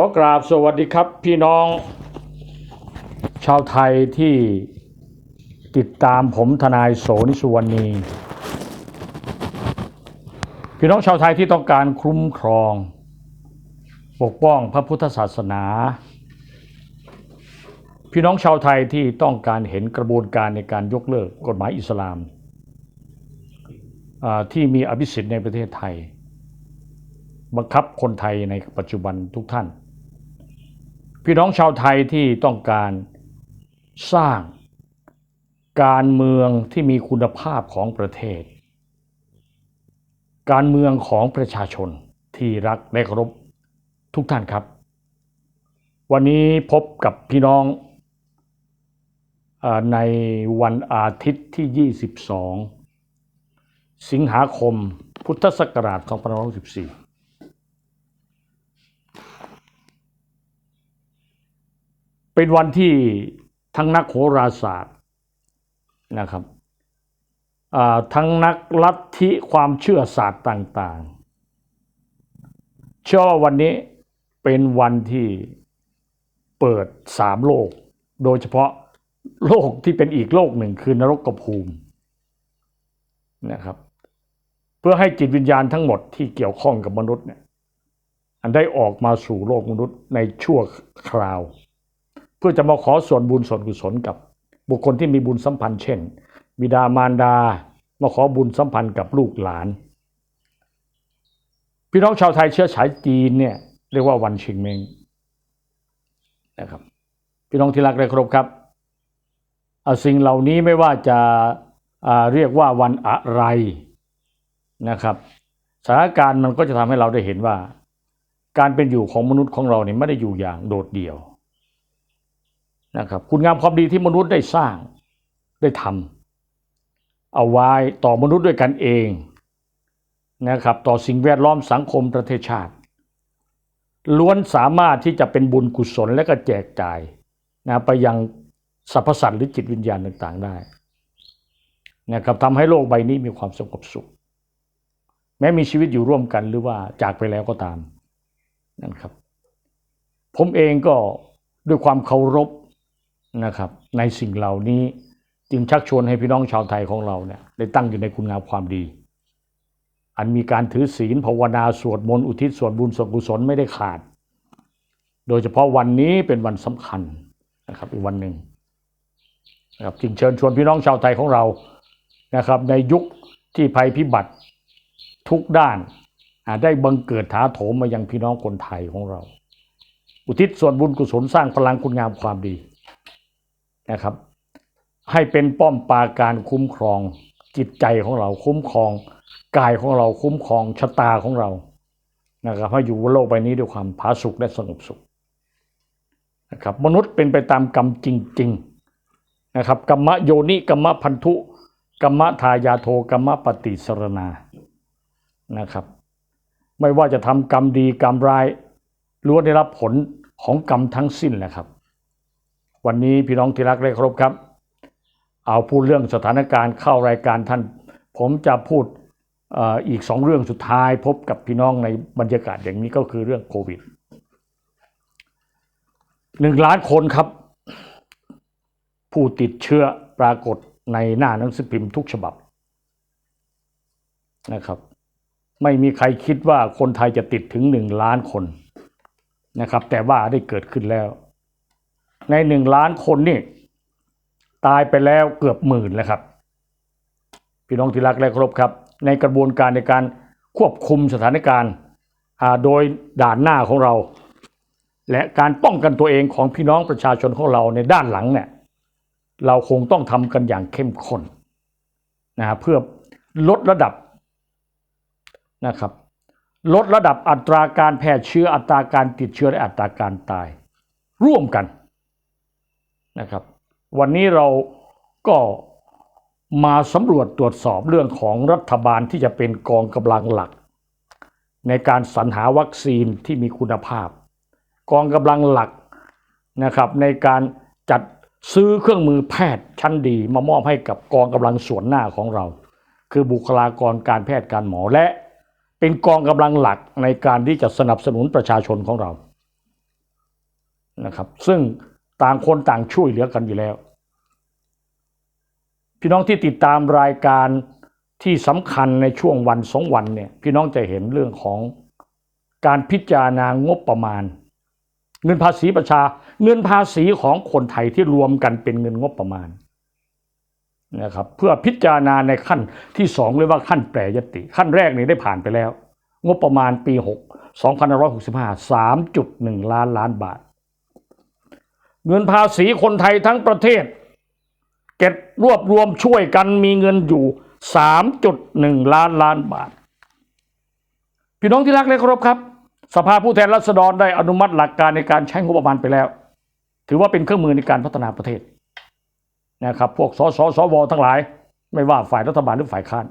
ขอกราบสวัสดีครับพี่น้อง ชาวไทยที่ติดตามผมทนายโสนิสุวรรณี พี่น้องชาวไทยที่ต้องการคุ้มครอง ปกป้องพระพุทธศาสนา พี่น้องชาวไทยที่ต้องการเห็นกระบวนการในการยกเลิกกฎหมายอิสลามที่มีอภิสิทธิ์ในประเทศไทยบังคับคนไทยในปัจจุบันทุกท่าน พี่น้องชาวไทยที่ต้องการสร้างการเมืองที่มีคุณภาพของประเทศ การเมืองของประชาชนที่รักและเคารพทุกท่านครับ วันนี้พบกับพี่น้องในวันอาทิตย์ที่ 22 สิงหาคมพุทธศักราช2514 เป็นวันที่ทั้งนักโหราศาสตร์นะครับทั้งนักลัทธิความเชื่อศาสตร์ต่างๆ เชื่อว่าวันนี้เป็นวันที่เปิดสามโลก โดยเฉพาะโลกที่เป็นอีกโลกหนึ่งคือนรกภูมินะครับ เพื่อให้จิตวิญญาณทั้งหมดที่เกี่ยวข้องกับมนุษย์เนี่ยอันได้ออกมาสู่โลกมนุษย์ในชั่วคราว เพื่อจะมาขอส่วนบุญส่วนกุศลกับ บุคคลที่มีบุญสัมพันธ์เช่น บิดามารดา มาขอบุญสัมพันธ์กับลูกหลาน พี่น้องชาวไทยเชื้อสายจีนเนี่ยเรียกว่าวันชิงเมงนะครับพี่น้องที่รักและครพครับอ่าสิ่งเหล่านี้ไม่ว่าจะเรียกว่าวันอะไรนะครับสถานการณ์มันก็จะทำให้เราได้เห็นว่า การเป็นอยู่ของมนุษย์ของเราเนี่ยไม่ได้อยู่อย่างโดดเดี่ยว นะครับคุณงามความดีที่มนุษย์ได้สร้างได้ทำเอาไว้ต่อมนุษย์ด้วยกันเองนะครับต่อสิ่งแวดล้อมสังคมประเทศชาติ ล้วนสามารถที่จะเป็นบุญกุศลและก็แจกจ่ายนะไปยังสรรพสัตว์หรือจิตวิญญาณต่างๆได้นะครับทำให้โลกใบนี้มีความสงบสุข แม้มีชีวิตอยู่ร่วมกันหรือว่าจากไปแล้วก็ตามนะครับ ผมเองก็ด้วยความเคารพ นะครับในสิ่งเหล่านี้จึงชักชวนให้พี่น้องชาวไทยของเราเนี่ยได้ตั้งอยู่ในคุณงามความดี อันมีการถือศีลภาวนาสวดมนต์อุทิศส่วนบุญส่วนกุศลไม่ได้ขาด โดยเฉพาะวันนี้เป็นวันสำคัญนะครับอีกวันหนึ่งนะครับจึงเชิญชวนพี่น้องชาวไทยของเรานะครับในยุคที่ภัยพิบัติทุกด้านอ่าได้บังเกิดถาโถมมายังพี่น้องคนไทยของเรา อุทิศส่วนบุญกุศลสร้างพลังคุณงามความดี นะครับ ให้เป็นป้อมปราการคุ้มครอง จิตใจของเราคุ้มครองกายของเราคุ้มครองชะตาของเรานะครับให้อยู่บนโลกใบนี้ด้วยความผาสุกและสงบสุขนะครับมนุษย์เป็นไปตามกรรมจริง ๆนะครับกรรมโยนิกรรมพันธุกรรมทายาโทกรรมปฏิสรณานะครับ ไม่ว่าจะทำกรรมดีกรรมร้ายล้วนได้รับผลของกรรมทั้งสิ้นแหละครับ วันนี้พี่น้องที่รักและเคารพครับ เอาพูดเรื่องสถานการณ์เข้ารายการท่าน ผมจะพูดอออีกสองเรื่องสุดท้ายพบกับพี่น้องในบรรยากาศอย่างนี้ก็คือเรื่องโควิดหนึ่งล้านคนครับ ผู้ติดเชื้อปรากฏในหน้าหนังสือพิมพ์ทุกฉบับนะครับ ไม่มีใครคิดว่าคนไทยจะติดถึงหนึ่งล้านคนนะครับ แต่ว่าได้เกิดขึ้นแล้ว ในหนึ่งล้านคนนี่ ตายไปแล้วเกือบหมื่นแล้วครับ พี่น้องที่รักและเคารพครับ ในกระบวนการในการควบคุมสถานการณ์โดยด่านหน้าของเรา และการป้องกันตัวเองของพี่น้องประชาชนของเราในด้านหลังเนี่ยเราคงต้องทำกันอย่างเข้มข้นนะฮะเพื่อลดระดับนะครับลดระดับอัตราการแพร่เชื้ออัตราการติดเชื้อและอัตราการตาย ร่วมกัน นะครับ วันนี้เราก็มาสำรวจตรวจสอบเรื่องของรัฐบาลที่จะเป็นกองกำลังหลัก ในการสรรหาวัคซีนที่มีคุณภาพ กองกำลังหลักนะครับในการจัดซื้อเครื่องมือแพทย์ชั้นดี มามอบให้กับกองกำลังส่วนหน้าของเรา คือบุคลากรการแพทย์การหมอและเป็นกองกำลังหลักในการที่จะสนับสนุนประชาชนของเรานะครับซึ่ง ต่างคนต่างช่วยเหลือกันอยู่แล้ว พี่น้องที่ติดตามรายการที่สำคัญในช่วงวันสองวันเนี่ยพี่น้องจะเห็นเรื่องของการพิจารณางบประมาณ เงินภาษีประชา เงินภาษีของคนไทยที่รวมกันเป็นเงินงบประมาณนะครับเพื่อพิจารณาในขั้นที่สองเรียกว่าขั้นแปรยติ ขั้นแรกนี่ได้ผ่านไปแล้ว งบประมาณปี 6 2565 3.1 ล้านล้านบาท เงินภาษีคนไทยทั้งประเทศ เก็บรวบรวมช่วยกันมีเงินอยู่ 3.1 ล้านล้านบาท พี่น้องที่รักและเคารพครับ สภาผู้แทนราษฎรได้อนุมัติหลักการในการใช้งบประมาณไปแล้ว ถือว่าเป็นเครื่องมือในการพัฒนาประเทศนะครับพวกสสสวทั้งหลาย ไม่ว่าฝ่ายรัฐบาลหรือฝ่ายค้าน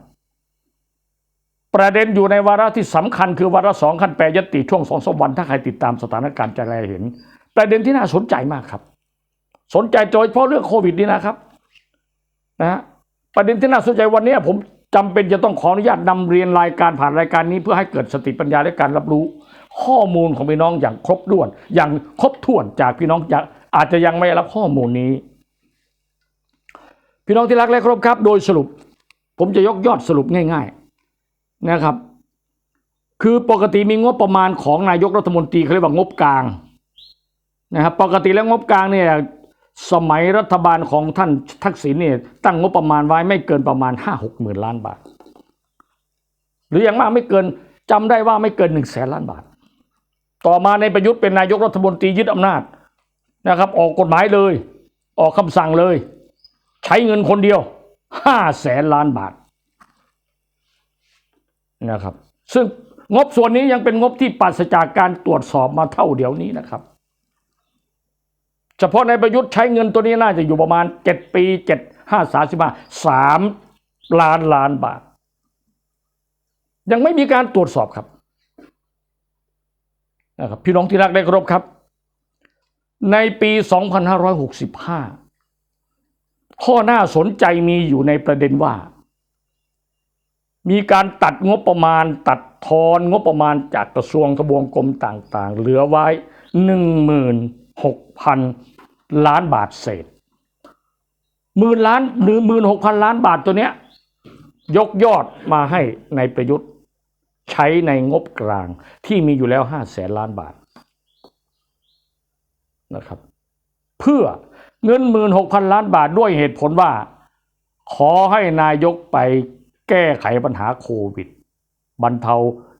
ประเด็นอยู่ในวาระที่สำคัญคือวาระสองขั้นแปรยติช่วงสองสวันถ้าใครติดตามสถานการณ์จะแลเห็น ประเด็นที่น่าสนใจมากครับ สนใจโดยเฉพาะเรื่องโควิดนี่นะครับนะฮะประเด็นที่น่าสนใจวันนี้ผมจำเป็นจะต้องขออนุญาตนำเรียนรายการผ่านรายการนี้เพื่อให้เกิดสติปัญญาและการรับรู้ ข้อมูลของพี่น้องอย่างครบถ้วน อย่างครบถ้วนจากพี่น้องจะอาจจะยังไม่รับข้อมูลนี้ พี่น้องที่รักและครพครับ โดยสรุป ผมจะยกยอดสรุปง่าย ๆนะครับ คือปกติมีงบประมาณของนายกรัฐมนตรีเขาเรียกว่างบกลาง นะครับปกติแล้วงบกลางเนี่ยสมัยรัฐบาลของท่านทักษิณเนี่ยตั้งงบประมาณไว้ไม่เกินประมาณห้าหกหมื่นล้านบาท หรืออย่างมากไม่เกินจำได้ว่าไม่เกินหนึ่งแสนล้านบาท ต่อมาในประยุทธ์เป็นนายกรัฐมนตรียึดอำนาจนะครับ ออกกฎหมายเลย ออกคำสั่งเลย ใช้เงินคนเดียวห้าแสนล้านบาทนะครับ ซึ่งงบส่วนนี้ยังเป็นงบที่ปราศจากการตรวจสอบมาเท่าเดียวนี้นะครับ เฉพาะในประยุทธ์ใช้เงินตัวนี้น่าจะอยู่ประมาณเจ็ดปีเจ็ดห้าสามสิบห้าสามล้านล้านบาท ยังไม่มีการตรวจสอบครับนะครับพี่น้องที่รักได้ครพครับ ในปี 2565 ข้อน่าสนใจมีอยู่ในประเด็นว่า มีการตัดงบประมาณตัดทอนงบประมาณจากกระทรวงทบวงกรมต่างๆ เหลือไว้ 6,000 ล้านบาทเศษหมื่นล้านหรือหมื่นหกพันล้านบาทตัวเนี้ยยกยอดมาให้ในประยุทธ์ ใช้ในงบกลางที่มีอยู่แล้วห้าแสนล้านบาทนะครับ เพื่อเงินหมื่นหกพันล้านบาทด้วยเหตุผลว่า ขอให้นายกไปแก้ไขปัญหาโควิด บรรเทา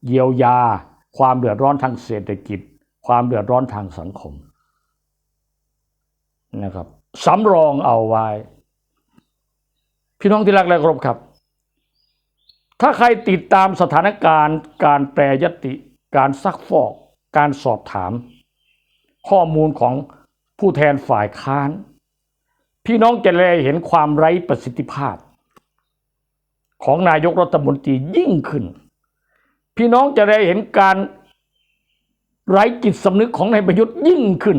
เยียวยา ความเดือดร้อนทางเศรษฐกิจ ความเดือดร้อนทางสังคม นะครับสำรองเอาไว้ พี่น้องที่รักและเคารพครับ ถ้าใครติดตามสถานการณ์การแปรยติการซักฟอก การสอบถาม ข้อมูลของผู้แทนฝ่ายค้าน พี่น้องจะเลยเห็นความไร้ประสิทธิภาพ ของนายกรัฐมนตรียิ่งขึ้น พี่น้องจะได้เห็นการไร้จิตสำนึกของนายประยุทธ์ยิ่งขึ้น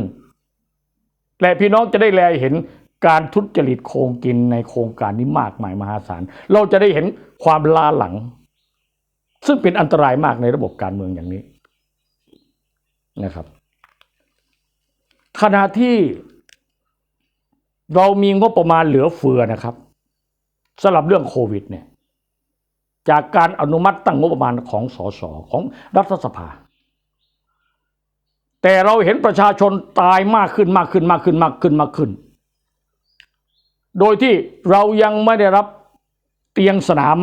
และพี่น้องจะได้แลเห็นการทุจริตโครงกินในโครงการนี้มากมายมหาศาล เราจะได้เห็นความลาหลัง ซึ่งเป็นอันตรายมากในระบบการเมืองอย่างนี้นะครับ ขณะที่เรามีงบประมาณเหลือเฟือนะครับสำหรับเรื่องโควิดเนี่ยจากการอนุมัติตั้งงบประมาณของสสของรัฐสภา แต่เราเห็นประชาชนตายมากขึ้นมากขึ้นมากขึ้นมากขึ้นมากขึ้น โดยที่เรายังไม่ได้รับเตียงสนาม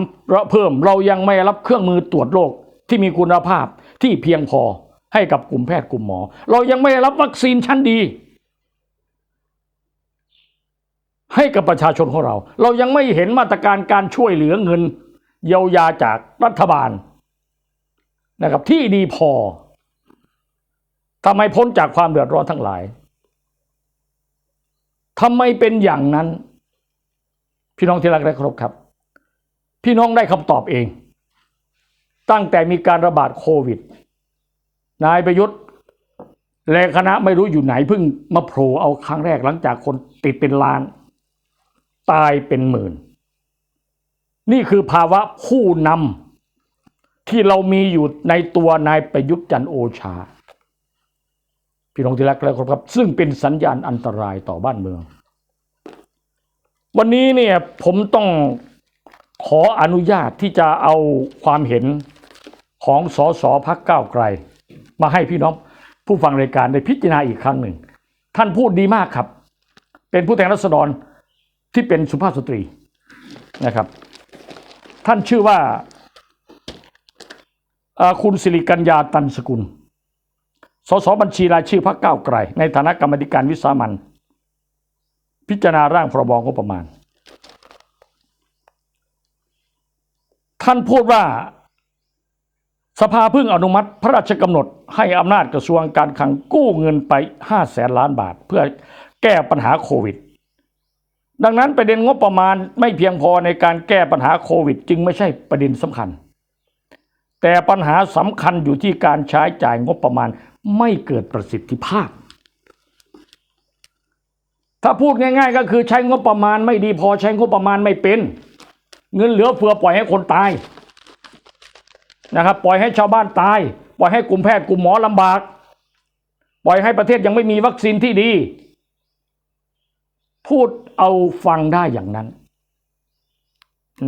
เพิ่ม เรายังไม่ได้รับเครื่องมือตรวจโรคที่มีคุณภาพที่เพียงพอให้กับกลุ่มแพทย์กลุ่มหมอ เรายังไม่ได้รับวัคซีนชั้นดี ให้กับประชาชนของเรา เรายังไม่เห็นมาตรการการช่วยเหลือเงิน เยียวยาจากรัฐบาลนะครับที่ดีพอ ทำไมพ้นจากความเดือดร้อนทั้งหลายทำไมเป็นอย่างนั้น พี่น้องที่รักและเคารพครับ พี่น้องได้คำตอบเอง ตั้งแต่มีการระบาดโควิด นายประยุทธ์และคณะไม่รู้อยู่ไหนเพิ่งมาโผล่เอาครั้งแรกหลังจากคนติดเป็นล้าน ตายเป็นหมื่น นี่คือภาวะผู้นำที่เรามีอยู่ในตัวนายประยุทธ์จันโอชา พี่น้องที่รักและครพครับ ซึ่งเป็นสัญญาณอันตรายต่อบ้านเมือง วันนี้เนี่ยผมต้องขออนุญาตที่จะเอาความเห็นของสสพักก้าวไกล มาให้พี่น้องผู้ฟังรายการได้พิจารณาอีกครั้งหนึ่ง ท่านพูดดีมากครับ เป็นผู้แทนรัษฎรที่เป็นสุภาพสตรีนะครับ ท่านชื่อว่าคุณสิริกัญญาตันสกุล สสบัญชีรายชื่อพรรคก้าวไกล ในฐานะกรรมธิการวิสามันพิจารณาร่างพรบงบประมาณ ท่านพูดว่าสภาเพิ่งอนุมัติ พระราชกำหนดให้อำนาจกระทรวงการคลังกู้เงินไป5แสนล้านบาท เพื่อแก้ปัญหาโควิด ดังนั้นประเด็นงบประมาณไม่เพียงพอในการแก้ปัญหาโควิด จึงไม่ใช่ประเด็นสำคัญ แต่ปัญหาสำคัญอยู่ที่การใช้จ่ายงบประมาณ ไม่เกิดประสิทธิภาพ ถ้าพูดง่าย ๆ ก็คือใช้งบประมาณไม่ดีพอใช้งบประมาณไม่เป็น เงินเหลือเฟือปล่อยให้คนตายนะครับปล่อยให้ชาวบ้านตาย ปล่อยให้กลุ่มแพทย์กลุ่มหมอลำบาก ปล่อยให้ประเทศยังไม่มีวัคซีนที่ดี พูดเอาฟังได้อย่างนั้น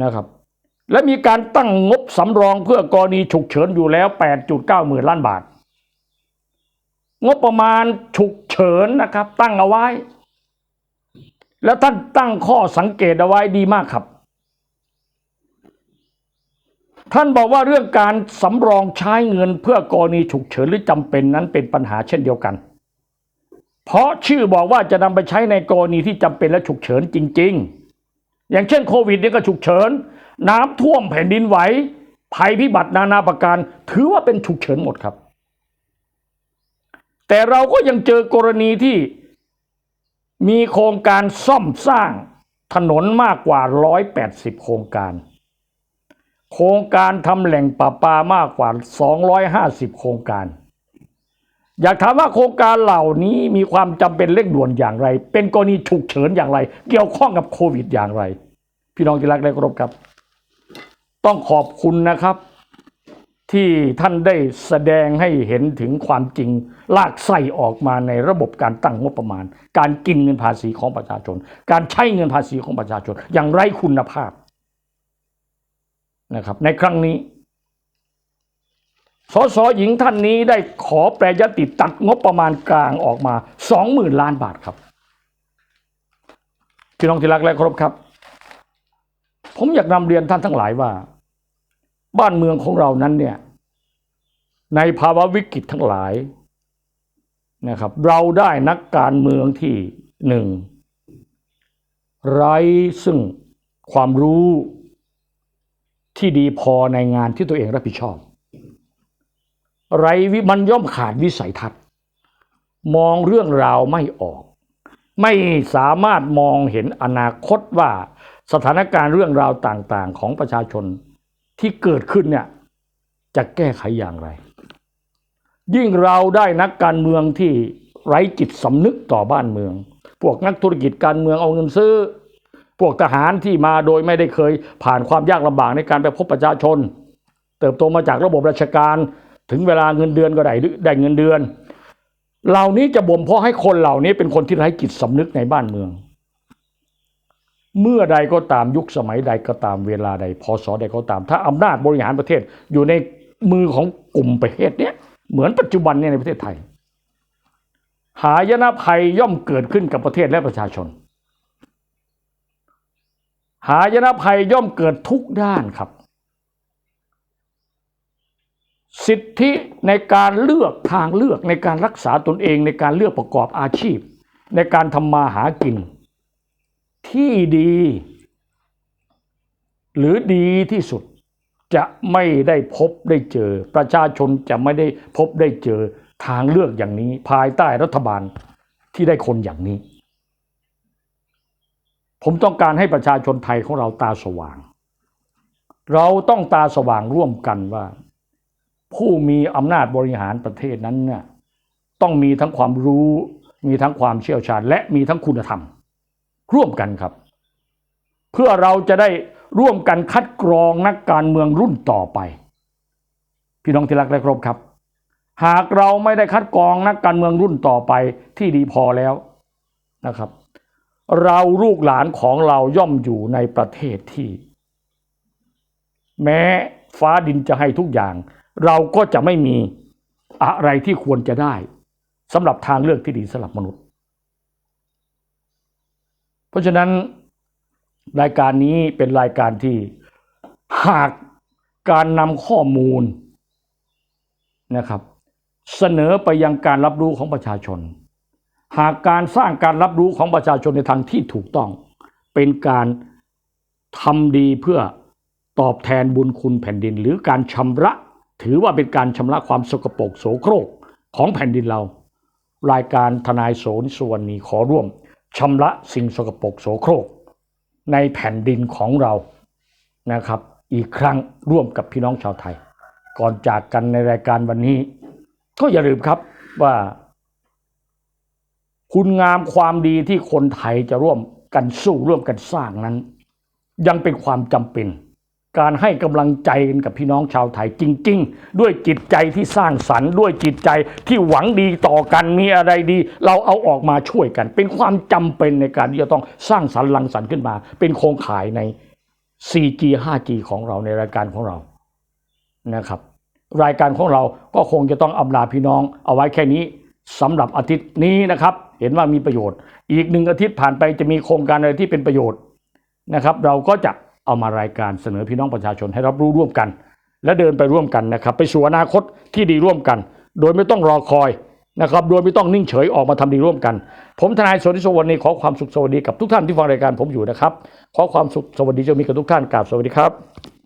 นะครับ และมีการตั้งงบสำรองเพื่อกรณีฉุกเฉินอยู่แล้ว 8.9หมื่นล้านบาท งบประมาณฉุกเฉินนะครับ ตั้งเอาไว้ แล้วท่านตั้งข้อสังเกตเอาไว้ดีมากครับ ท่านบอกว่าเรื่องการสำรองใช้เงินเพื่อกรณีฉุกเฉินหรือจำเป็นนั้นเป็นปัญหาเช่นเดียวกัน เพราะชื่อบอกว่าจะนำไปใช้ในกรณีที่จำเป็นและฉุกเฉินจริง ๆ อย่างเช่นโควิดนี่ก็ฉุกเฉิน น้ำท่วมแผ่นดินไหวภัยพิบัตินานาประการ ถือว่าเป็นฉุกเฉินหมดครับ แต่เราก็ยังเจอกรณีที่มีโครงการซ่อมสร้างถนนมากกว่า 180 โครงการ โครงการทำแหล่งประปามากกว่า 250 โครงการ อยากถามว่าโครงการเหล่านี้มีความจำเป็นเร่งด่วนอย่างไร เป็นกรณีฉุกเฉินอย่างไร เกี่ยวข้องกับโควิดอย่างไร พี่น้องที่รักและเคารพครับ ต้องขอบคุณนะครับ ที่ท่านได้แสดงให้เห็นถึงความจริง ลากไส้ออกมาในระบบการตั้งงบประมาณ การกินเงินภาษีของประชาชน การใช้เงินภาษีของประชาชน อย่างไร้คุณภาพนะครับ ในครั้งนี้สสหญิงท่านนี้ได้ขอแปรยติตัดงบประมาณกลางออกมาสองหมื่นล้านบาทครับพี่น้องที่รักและเคารพครับ ผมอยากนำเรียนท่านทั้งหลายว่า บ้านเมืองของเรานั้นเนี่ย ในภาวะวิกฤตทั้งหลายนะครับ เราได้นักการเมืองที่หนึ่งไร้ซึ่งความรู้ที่ดีพอในงานที่ตัวเองรับผิดชอบ ไรวิมันย่อมขาดวิสัยทัศน์ มองเรื่องราวไม่ออก ไม่สามารถมองเห็นอนาคตว่าสถานการณ์เรื่องราวต่างๆ ของประชาชน ที่เกิดขึ้นเนี่ยจะแก้ไขอย่างไร ยิ่งเราได้นักการเมืองที่ไร้จิตสำนึกต่อบ้านเมือง พวกนักธุรกิจการเมืองเอาเงินซื้อ พวกทหารที่มาโดยไม่ได้เคยผ่านความยากลำบากในการไปพบประชาชน เติบโตมาจากระบบราชการถึงเวลาเงินเดือนก็ได้ได้เงินเดือน เหล่านี้จะบ่มเพาะให้คนเหล่านี้เป็นคนที่ไร้จิตสำนึกในบ้านเมือง เมื่อใดก็ตามยุคสมัยใดก็ตามเวลาใดพศใดก็ตาม ถ้าอำนาจบริหารประเทศอยู่ในมือของกลุ่มประเทศเนี้ยเหมือนปัจจุบันเนี่ยในประเทศไทย หายนะภัยย่อมเกิดขึ้นกับประเทศและประชาชน หายนะภัยย่อมเกิดทุกด้านครับ สิทธิในการเลือกทางเลือกในการรักษาตนเองในการเลือกประกอบอาชีพ ในการทำมาหากิน ที่ดี หรือดีที่สุดจะไม่ได้พบได้เจอ ประชาชนจะไม่ได้พบได้เจอทางเลือกอย่างนี้ ภายใต้รัฐบาลที่ได้คนอย่างนี้ ผมต้องการให้ประชาชนไทยของเราตาสว่าง เราต้องตาสว่างร่วมกันว่า ผู้มีอำนาจบริหารประเทศนั้นเนี่ยต้องมีทั้งความรู้ มีทั้งความเชี่ยวชาญ และมีทั้งคุณธรรม ร่วมกันครับ เพื่อเราจะได้ร่วมกันคัดกรองนักการเมืองรุ่นต่อไป พี่น้องที่รักและครพครับ หากเราไม่ได้คัดกรองนักการเมืองรุ่นต่อไปที่ดีพอแล้วนะครับ เราลูกหลานของเราย่อมอยู่ในประเทศที่ แม้ฟ้าดินจะให้ทุกอย่าง เราก็จะไม่มีอะไรที่ควรจะได้สำหรับทางเลือกที่ดีสำหรับมนุษย์ เพราะฉะนั้นรายการนี้เป็นรายการที่หากการนำข้อมูลนะครับ เสนอไปยังการรับรู้ของประชาชน หากการสร้างการรับรู้ของประชาชนในทางที่ถูกต้อง เป็นการทำดีเพื่อตอบแทนบุญคุณแผ่นดิน หรือการชำระ ถือว่าเป็นการชำระความสกปรกโสโครกของแผ่นดินเรา รายการทนายโสนส่วนนี้ขอร่วม ชำระสิ่งสกปรกโสโครก ในแผ่นดินของเรานะครับ อีกครั้งร่วมกับพี่น้องชาวไทย ก่อนจากกันในรายการวันนี้ ก็อย่าลืมครับว่า คุณงามความดีที่คนไทยจะร่วมกันสู้ร่วมกันสร้างนั้น ยังเป็นความจำเป็น การให้กำลังใจกันกับพี่น้องชาวไทยจริง ๆ ด้วยจิตใจที่สร้างสรรค์ ด้วยจิตใจที่หวังดีต่อกันมีอะไรดี เราเอาออกมาช่วยกัน เป็นความจำเป็นในการที่จะต้องสร้างสรรค์รังสรรค์ขึ้นมา เป็นโครงข่ายใน 4G 5G ของเราในรายการของเรานะครับ รายการของเราก็คงจะต้องอำลาพี่น้องเอาไว้แค่นี้สำหรับอาทิตย์นี้นะครับ เห็นว่ามีประโยชน์ อีกหนึ่งอาทิตย์ผ่านไปจะมีโครงการอะไรที่เป็นประโยชน์นะครับ เราก็จะ เอามารายการเสนอพี่น้องประชาชนให้รับรู้ร่วมกัน และเดินไปร่วมกันนะครับ ไปสู่อนาคตที่ดีร่วมกัน โดยไม่ต้องรอคอยนะครับโดยไม่ต้องนิ่งเฉยออกมาทำดีร่วมกัน ผมทนายสนธิสวัสดีขอความสุขสวัสดีกับทุกท่านที่ฟังรายการผมอยู่นะครับ ขอความสุขสวัสดีจะมีกับทุกท่านกราบสวัสดีครับ